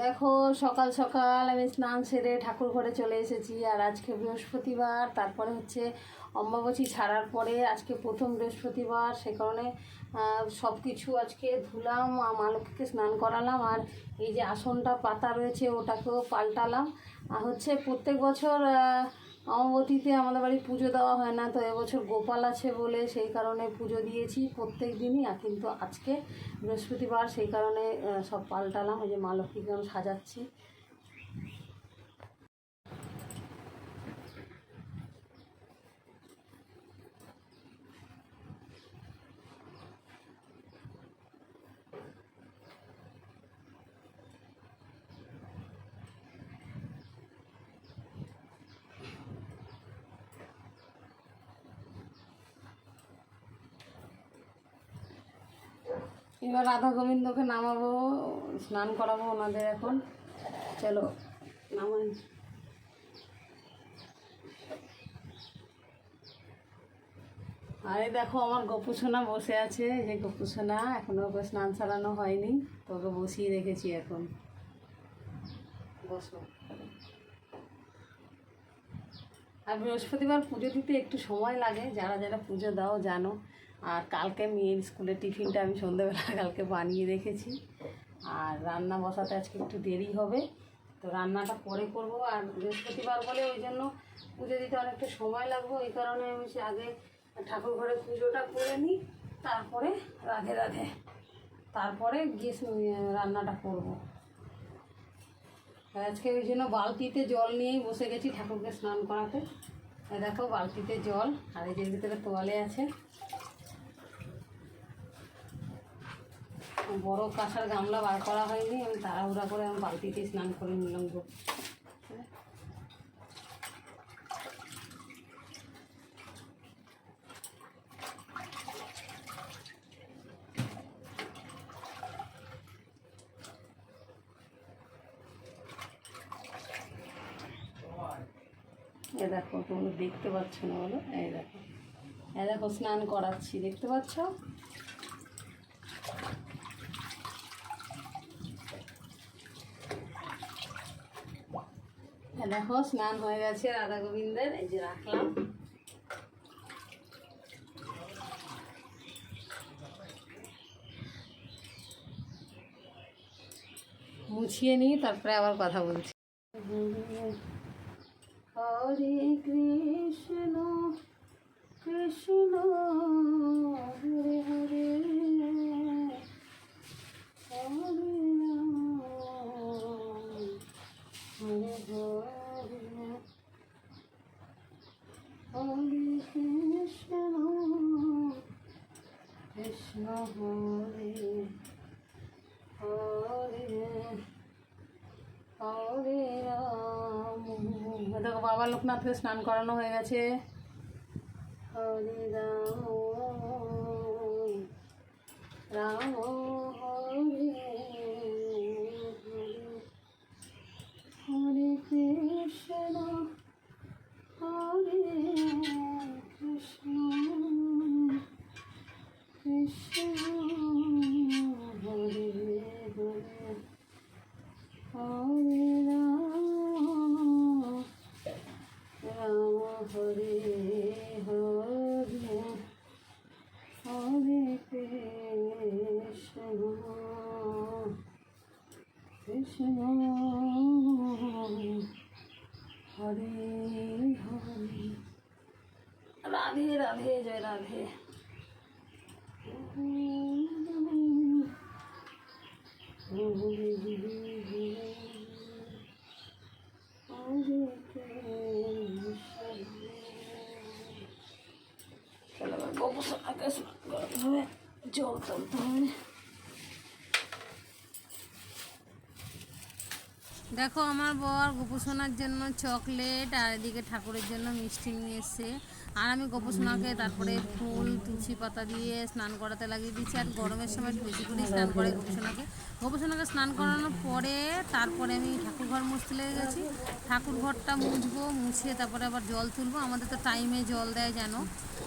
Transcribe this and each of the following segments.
দেখো, সকাল সকাল আমি স্নান সেরে ঠাকুর ঘরে চলে এসেছি, আর আজকে বৃহস্পতিবার, তারপরে হচ্ছে অম্বাবচী ছাড়ার পরে আজকে প্রথম বৃহস্পতিবার, সে কারণে সব কিছু আজকে ধুলাম আর মা লক্ষ্মীকে স্নান করালাম, আর এই যে আসনটা পাতা রয়েছে, ওটাকেও পাল্টালাম। আর হচ্ছে প্রত্যেক বছর অমাবতীতে আমাদের বাড়ি পুজো দেওয়া হয় না, তো এবছর গোপাল আছে বলে সেই কারণে পুজো দিয়েছি প্রত্যেক দিনই, আর কিন্তু আজকে বৃহস্পতিবার সেই কারণে সব পাল্টালাম, ওই যে মা লক্ষ্মীকে আমি সাজাচ্ছি। এবার রাধা গোবিন্দকে নামাবো, স্নান করাবো ওনাদের এখন। চলো, নামাই। আরে দেখো, আমার গোপুসোনা বসে আছে। যে গোপুসোনা, এখনও ওকে স্নান সারানো হয়নি, তো ওকে বসিয়ে রেখেছি এখন। বসো। আর বৃহস্পতিবার পুজো দিতে একটু সময় লাগে, যারা যারা পুজো দাও, জানো। আর কালকে মেয়ের স্কুলে টিফিনটা আমি সন্ধ্যেবেলা কালকে বানিয়ে রেখেছি। আর রান্না বসাতে আজকে একটু দেরি হবে। তো রান্নাটা পরে করব আর বৃহস্পতিবার বলে ওই জন্য পুজো দিতে অনেকটা সময় লাগবে। ওই কারণে আমি আগে ঠাকুর ঘরে পুজোটা করে নিই, তারপরে রাধে রাধে তারপরে গিয়ে রান্নাটা করব। আজকে ওই জন্য বালতিতে জল নিয়েই বসে গেছি ঠাকুরকে স্নান করাতে। দেখো বালতিতে জল, আর এই যে ভিতরে তোয়ালে আছে। বড় কাঁসার গামলা বার করা হয়নি, আমি তাড়াহুড়া করে আমি বালতিতে স্নান করে নিলাম গো। এ দেখো, তোমরা দেখতে পাচ্ছ না বলো? এই দেখো। এই দেখো, স্নান করাচ্ছি, দেখতে পাচ্ছ এই দেখো, স্নান হয়ে গেছে রাধা গোবিন্দের এই যে রাখলাম। মুছিয়ে নিই, তারপরে আবার কথা বলছি হরে কৃষ্ণ কৃষ্ণ হরে হরে হরে রাম হরে হরে হরে কৃষ্ণ কৃষ্ণ হরে হরে হরে রাম দেখো বাবা লোকনাথকে স্নান করানো হয়ে গেছে। হরে রাম রাম হরে হরে কৃষ্ণ হরে কৃষ্ণ। কৃষ্ণ হরে হরে। রাধে রাধে জয় রাধে চলো এবার গোপসনাকে স্নান করাতে হবে জল হবে দেখো আমার বর গোপসোনার জন্য চকলেট আর এদিকে ঠাকুরের জন্য মিষ্টি নিয়ে এসছে। আর আমি গোপসোনাকে তারপরে ফুল, তুলসী পাতা দিয়ে স্নান করাতে লাগিয়ে দিচ্ছি আর গরমের সময় বেশি করে স্নান করে গোপসোনাকে। গোপসোনাকে স্নান করানোর পরে তারপরে আমি ঠাকুর ঘর মুছতে লেগে গেছি। ঠাকুর ঘরটা মুছবো মুছিয়ে তারপরে আবার জল তুলবো। আমাদের তো টাইমে জল দেয় জানো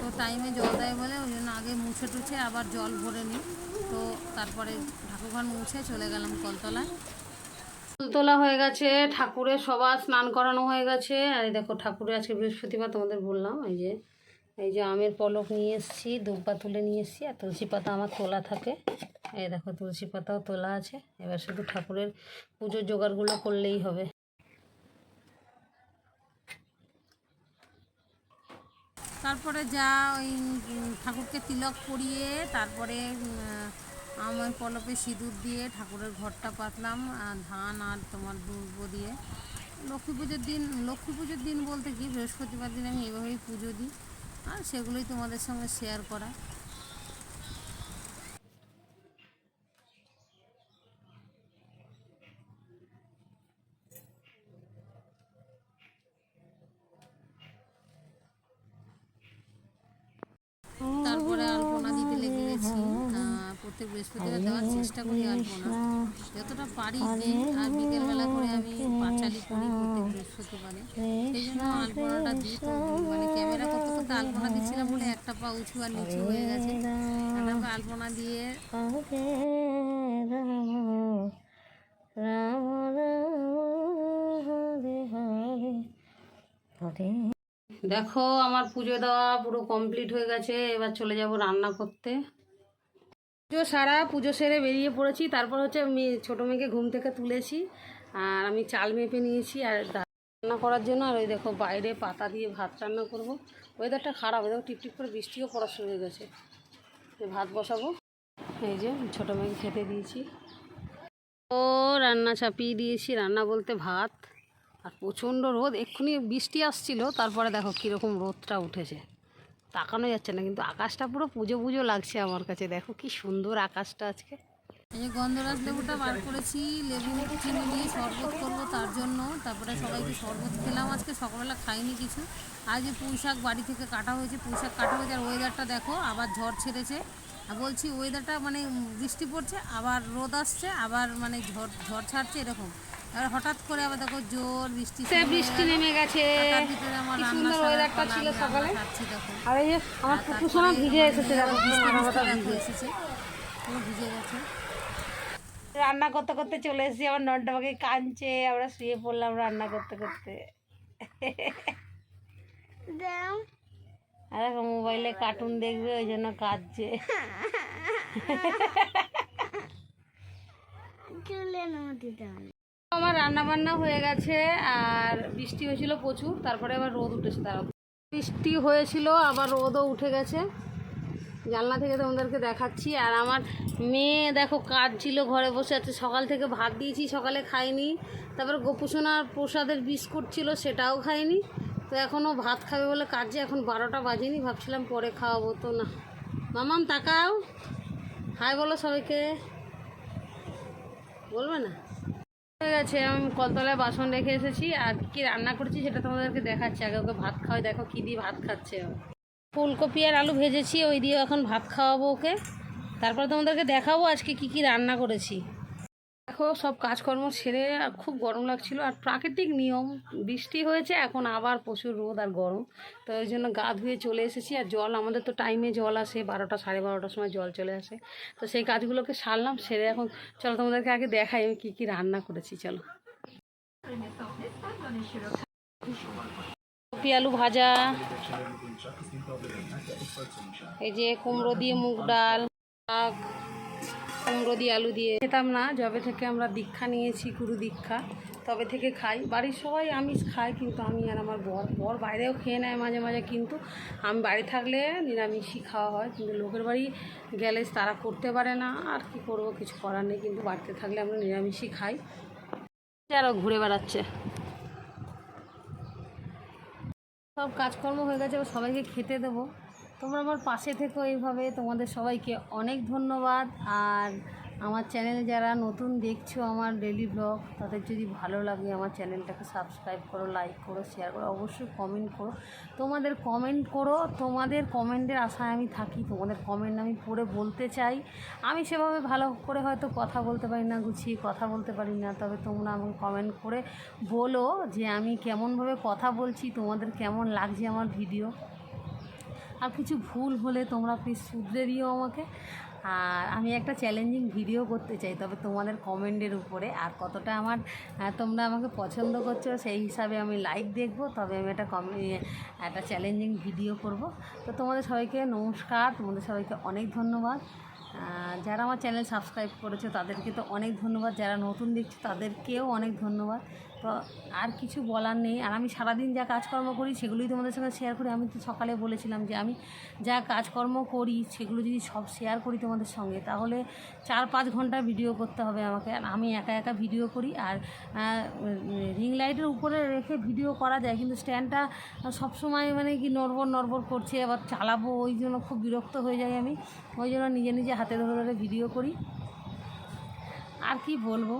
তো টাইমে জল দেয় বলে ওই জন্য আগে মুছে টুছে আবার জল ভরে নিই। তো তারপরে ঠাকুর ঘর মুছে চলে গেলাম কলতলায়। ফুল তোলা হয়ে গেছে ঠাকুরের সবার স্নান করানো হয়ে গেছে। আর এই দেখো ঠাকুরের আজকে বৃহস্পতিবার তোমাদের বললাম, এই যে এই যে আমের পলক নিয়ে এসেছি দুব্বা তুলে নিয়ে এসেছি, আর তুলসী পাতা আমার তোলা থাকে। এই দেখো, তুলসী পাতাও তোলা আছে। এবার শুধু ঠাকুরের পুজোর জোগাড়গুলো করলেই হবে। তারপরে যা ওই ঠাকুরকে তিলক পরিয়ে, তারপরে আমার পলপে সিঁদুর দিয়ে ঠাকুরের ঘরটা পাতলাম ধান আর তোমার দুর্ব দিয়ে। লক্ষ্মী পুজোর দিন, লক্ষ্মী পুজোর দিন বলতে কি, বৃহস্পতিবার দিন আমি এভাবেই পুজো দিই, আর সেগুলোই তোমাদের সঙ্গে শেয়ার করা। তারপরে আলপনা দিতে লেগে গেছি প্রত্যেক বৃহস্পতিবার দেওয়ার চেষ্টা করি যতটা পারি দিই আর বিকেলবেলা করে আমি পাঁচালি করি প্রত্যেক বৃহস্পতিবারে। সেই জন্য আলপনাটা দিই তো মানে ক্যামেরা করতে করতে আলপনা দিচ্ছিলাম বলে একটা পা উঁচু আর নিচু হয়ে গেছে। আমাকে আলপনা দিয়ে দেখো আমার পুজো দেওয়া পুরো কমপ্লিট হয়ে গেছে। এবার চলে যাব রান্না করতে। পুজো সারা, পুজো সেরে বেরিয়ে পড়েছি। তারপর হচ্ছে আমি ছোটো মেয়েকে ঘুম থেকে তুলেছি আর আমি চাল মেপে নিয়েছি আর রান্না করার জন্য। আর ওই দেখো বাইরে পাতা দিয়ে ভাত রান্না করব। ওয়েদারটা খারাপ দেখো টিপটিপ করে বৃষ্টিও পড়া শুরু হয়ে গেছে। ভাত বসাবো। এই যে ছোটো মেয়েকে খেতে দিয়েছি। ও, রান্না চাপিয়ে দিয়েছি, রান্না বলতে ভাত। আর প্রচণ্ড রোদ, এক্ষুনি বৃষ্টি আসছিল, তারপরে দেখো কীরকম রোদটা উঠেছে। তাকানো যাচ্ছে না, কিন্তু আকাশটা পুরো পুজো পুজো লাগছে আমার কাছে। দেখো কি সুন্দর আকাশটা আজকে। এই গন্ধরাজ লেবুটা বার করেছি, লেবু চিনি দিয়ে শরবত করব তার জন্য। তারপরে সবাইকে শরবত খেলাম আজকে, সকালবেলা খাইনি কিছু। আর যে পুঁই শাক বাড়ি থেকে কাটা হয়েছে পুঁই শাক কাটা হয়েছে, আর ওয়েদারটা দেখো, আবার ঝড় ছেড়েছে। আর বলছি ওয়েদারটা মানে বৃষ্টি পড়ছে, আবার রোদ আসছে, আবার মানে ঝড় ঝড় ছাড়ছে, এরকম। এবার হঠাৎ করে আবার দেখো জোর বৃষ্টি হয়ে বৃষ্টি নেমে গেছে। আর কি রান্না সুন্দর ওয়েদারটা ছিল সকালে। আর এই যে আমার পুকুর সোনা ভিজে এসেছে দেখো ভিজে। এসেছে। পুরো ভিজে গেছে। রান্না করতে করতে চলে এসেছি আমার ননটা আমাকে কাঁদছে আমরা শুয়ে পড়লাম রান্না করতে করতে। আর এখন মোবাইলে কার্টুন দেখবে ওই জন্য কাঁদছে। আমার রান্না বান্না হয়ে গেছে আর বৃষ্টি হয়েছিল প্রচুর, তারপরে আবার রোদ উঠেছে তারা বৃষ্টি হয়েছিল, আবার রোদও উঠে গেছে। জানলা থেকে তোমাদেরকে দেখাচ্ছি। আর আমার মেয়ে দেখো কাজ ছিল ঘরে বসে আছে। সকাল থেকে ভাত দিয়েছি, সকালে খাইনি। তারপর গোপুসোনার প্রসাদের বিস্কুট ছিল, সেটাও খাইনি। তো এখনও ভাত খাবে বলে কাজে এখন বারোটা বাজেনি, ভাবছিলাম পরে খাওয়াবো তো না। মামাম, তাকাও। হাই বলো সবাইকে। বলবে না? হয়ে গেছে, আমি কলতলায় বাসন রেখে এসেছি। আর কি রান্না করেছি সেটা তোমাদেরকে দেখাচ্ছি। আগে ওকে ভাত খাওয়াই, দেখো কী দিয়ে ভাত খাচ্ছে। ফুলকপি আর আলু ভেজেছি, ওই দিয়ে এখন ভাত খাওয়াবো ওকে। তারপর তোমাদেরকে দেখাবো আজকে কি কি রান্না করেছি। দেখো, সব কাজকর্ম আর খুব গরম লাগছিল। আর প্রাকৃতিক নিয়ম, বৃষ্টি হয়েছে, এখন আবার প্রচুর রোদ আর গরম। তো ওই জন্য গা ধুয়ে চলে এসেছি। আর জল, আমাদের তো টাইমে জল আসে, বারোটা, সাড়ে বারোটার সময় জল চলে আসে। তো সেই কাজগুলোকে সারলাম, সেরে এখন চলো তোমাদেরকে আগে দেখাই আমি কী কী রান্না করেছি, চলো। কপি আলু ভাজা, এই যে কুমড়ো দিয়ে মুগ ডাল, শাক কুমড়ো দিয়ে আলু দিয়ে। খেতাম না, যবে থেকে আমরা দীক্ষা নিয়েছি, গুরু দীক্ষা, তবে থেকে খাই। বাড়ির সবাই আমিষ খাই কিন্তু আমি আর আমার বর বর বাইরেও খেয়ে নেয় মাঝে মাঝে, কিন্তু আমি বাড়ি থাকলে নিরামিষই খাওয়া হয়। কিন্তু লোকের বাড়ি গেলে তারা করতে পারে না, আর কি করব, কিছু করার নেই। কিন্তু বাড়িতে থাকলে আমরা নিরামিষই খাই। আরও ঘুরে বেড়াচ্ছে। সব কাজকর্ম হয়ে গেছে সবাইকে খেতে দেবো। তোমরা আমার পাশে থেকো এইভাবে। তোমাদের সবাইকে অনেক ধন্যবাদ। আর আমার চ্যানেলে যারা নতুন দেখছ আমার ডেলি ব্লগ তাদের যদি ভালো লাগে আমার চ্যানেলটাকে সাবস্ক্রাইব করো লাইক করো শেয়ার করো, অবশ্যই কমেন্ট করো। তোমাদের কমেন্ট করো, তোমাদের কমেন্টের আশায় আমি থাকি, তোমাদের কমেন্ট আমি পড়ে বলতে চাই। আমি সেভাবে ভালো করে হয়তো কথা বলতে পারি না, গুছিয়ে কথা বলতে পারি না, তবে তোমরা আমাকে কমেন্ট করে বলো যে আমি কেমনভাবে কথা বলছি, তোমাদের কেমন লাগছে আমার ভিডিও আর কিছু ভুল হলে তোমরা প্লিজ শুধরে দিও আমাকে। আর আমি একটা চ্যালেঞ্জিং ভিডিও করতে চাই, তবে তোমাদের কমেন্টের উপরে। আর কতটা আমার তোমরা আমাকে পছন্দ করছ সেই হিসাবে আমি লাইক দেখব, তবে আমি একটা কম একটা চ্যালেঞ্জিং ভিডিও করব। তো তোমাদের সবাইকে নমস্কার, তোমাদের সবাইকে অনেক ধন্যবাদ। যারা আমার চ্যানেল সাবস্ক্রাইব করেছ, তাদেরকে তো অনেক ধন্যবাদ। যারা নতুন দেখছ, তাদেরকেও অনেক ধন্যবাদ। তো আর কিছু বলার নেই। আর আমি সারাদিন যা কাজকর্ম করি, সেগুলোই তোমাদের সঙ্গে শেয়ার করি। আমি তো সকালে বলেছিলাম যে আমি যা কাজকর্ম করি, সেগুলো যদি সব শেয়ার করি তোমাদের সঙ্গে, তাহলে চার পাঁচ ঘণ্টা ভিডিও করতে হবে আমাকে। আর আমি একা একা ভিডিও করি আর রিং লাইটের উপরে রেখে ভিডিও করা যায়। কিন্তু স্ট্যান্ডটা সবসময় মানে কি নড়বড় নড়বড় করছে, আবার চালাবো, ওই জন্য খুব বিরক্ত হয়ে যাই আমি। ওই জন্য নিজে নিজে হাতে ধরে ধরে ভিডিও করি। আর কি বলব?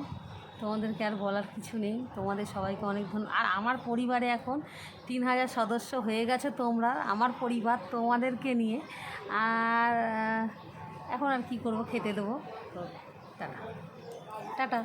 তোমাদেরকে আর বলার কিছু নেই। তোমাদের সবাইকে অনেক ধন্য আর আমার পরিবারে এখন তিন হাজার সদস্য হয়ে গেছে তোমরা, আমার পরিবার তোমাদেরকে নিয়ে। আর এখন আর কি করব, খেতে দেবো। তো, টাটা। টাটা।